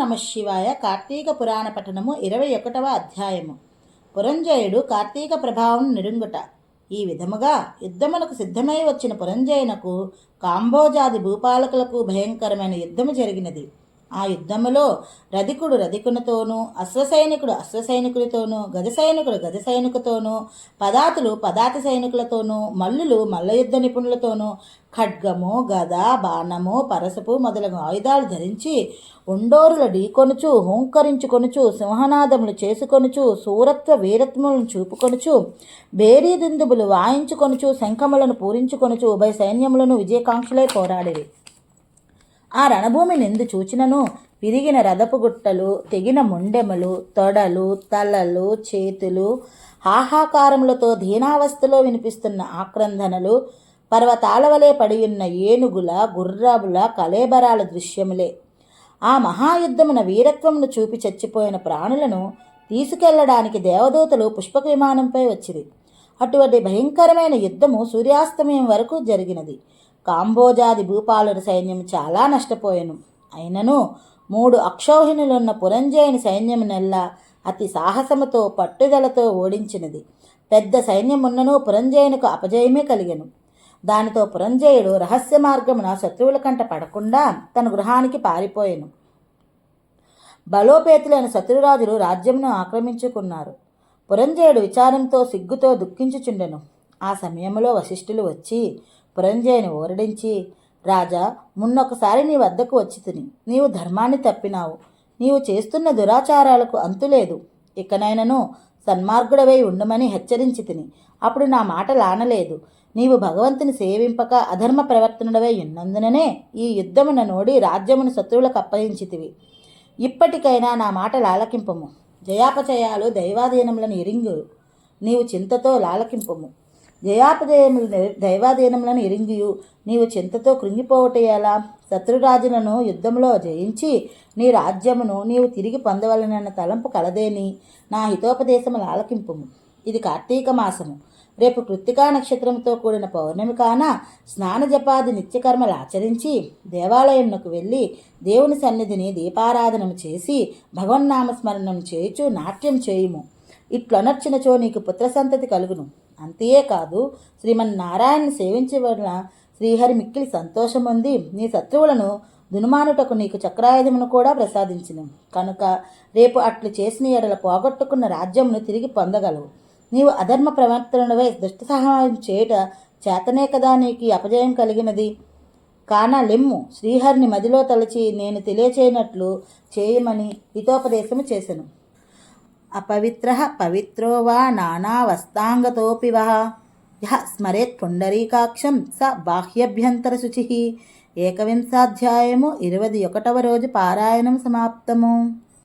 నమ శివాయ కార్తీక పురాణ పఠనము ఇరవై ఒకటవ అధ్యాయము. పురంజయుడు కార్తీక ప్రభావం నిరుంగుట ఈ విధముగా యుద్ధమునకు సిద్ధమై వచ్చిన పురంజయునకు కాంబోజాది భూపాలకులకు భయంకరమైన యుద్ధము జరిగినది. ఆ యుద్ధములో రధికుడు రధికునితోనూ అశ్వసైనికుడు అశ్వసైనికులతోనూ గజ సైనికుడు గజ సైనికుతోనూ పదాతులు పదాతి సైనికులతోనూ మల్లులు మల్లయుద్ధ నిపుణులతోనూ ఖడ్గము గద బాణము పరసపు మొదలగు ఆయుధాలు ధరించి ఉండోరుల ఢీకొనుచు హుంకరించుకొనుచు సింహనాదములు చేసుకొనుచు సూరత్వ వీరత్వములను చూపుకొనుచు బేరీ దిందుబులు వాయించుకొనుచు శంఖములను పూరించుకొనుచు ఉభయ సైన్యములను విజయకాంక్షలై పోరాడిరి. ఆ రణభూమి నిందు చూచినను. విరిగిన రథపు గుట్టలు తెగిన ముండెములు తొడలు తలలు చేతులు హాహాకారములతో దీనావస్థలో వినిపిస్తున్న ఆక్రందనలు పర్వతాల వలె పడియున్న ఏనుగుల గుర్రాబుల కలేబరాల దృశ్యములే. ఆ మహాయుద్ధమున వీరత్వమును చూపి చచ్చిపోయిన ప్రాణులను తీసుకెళ్ళడానికి దేవదూతలు పుష్పక విమానంపై వచ్చింది అటువంటి భయంకరమైన యుద్ధము సూర్యాస్తమయం వరకు జరిగినది. కాంబోజాది భూపాలుడి సైన్యం చాలా నష్టపోయాను. అయినను మూడు అక్షౌహిణులున్న పురంజయుని సైన్యం నెల్ల అతి సాహసముతో పట్టుదలతో ఓడించినది. పెద్ద సైన్యమున్నను పురంజయునికి అపజయమే కలిగను. దానితో పురంజయుడు రహస్య మార్గమున శత్రువుల కంట పడకుండా తన గృహానికి పారిపోయాను. బలోపేతులైన శత్రురాజులు రాజ్యమును ఆక్రమించుకున్నారు. పురంజయుడు విచారంతో సిగ్గుతో దుఃఖించుచుండెను. ఆ సమయంలో వశిష్ఠులు వచ్చి పురంజయుని ఓరడించి రాజా మున్నొకసారి నీ వద్దకు వచ్చి తిని. నీవు ధర్మాన్ని తప్పినావు. నీవు చేస్తున్న దురాచారాలకు అంతులేదు ఇకనైనను సన్మార్గుడవై ఉండమని హెచ్చరించి తిని. అప్పుడు నా మాట లానలేదు నీవు భగవంతుని సేవింపక అధర్మ ప్రవర్తనుడవై ఉన్నందుననే ఈ యుద్ధమున నోడి రాజ్యమును శత్రువులకు అప్పగించితివి. ఇప్పటికైనా నా మాట లాలకింపము జయాపచయాలు దైవాధీనములను ఎరింగు నీవు చింతతో లాలకింపము. జయాపజయములు దైవాధీనములను ఎరింగియు నీవు చింతతో కృంగిపోవటేలా శత్రురాజులను యుద్ధంలో జయించి నీ రాజ్యమును నీవు తిరిగి పొందవలనన్న తలంపు కలదేని? నా హితోపదేశముల ఆలకింపుము. ఇది కార్తీక మాసము. రేపు కృత్తికా నక్షత్రంతో కూడిన పౌర్ణమి కాన స్నాన జపాది నిత్యకర్మలు ఆచరించి దేవాలయంకు వెళ్ళి దేవుని సన్నిధిని దీపారాధనము చేసి భగవన్నామస్మరణం చేయుచు నాట్యం చేయుము. ఇట్లనర్చినచో నీకు పుత్ర సంతతి కలుగును. అంతేకాదు శ్రీమన్నారాయణని సేవించే వలన శ్రీహరి మిక్కిలి సంతోషముంది నీ శత్రువులను దునుమానుటకు నీకు చక్రాయుధమును కూడా ప్రసాదించను. కనుక రేపు అట్లు చేసిన ఎడల పోగొట్టుకున్న రాజ్యమును తిరిగి పొందగలవు. నీవు అధర్మ ప్రవర్తనవై దుష్ట సహాయం చేయుట చేతనే కదా నీకు అపజయం కలిగినది. కాన లెమ్ము శ్రీహరిని మదిలో తలచి నేను తెలియచేయనట్లు చేయమని హితోపదేశము చేశాను అపవిత్ర పవిత్రో వా నానావస్థాంగతోపి వా. యహ స్మరేత్ పుండరీకాక్షం స బాహ్యభ్యంతరశుచి. ఏకవింశాధ్యాయము ఇరవై ఒకటవ రోజు పారాయణం సమాప్తము.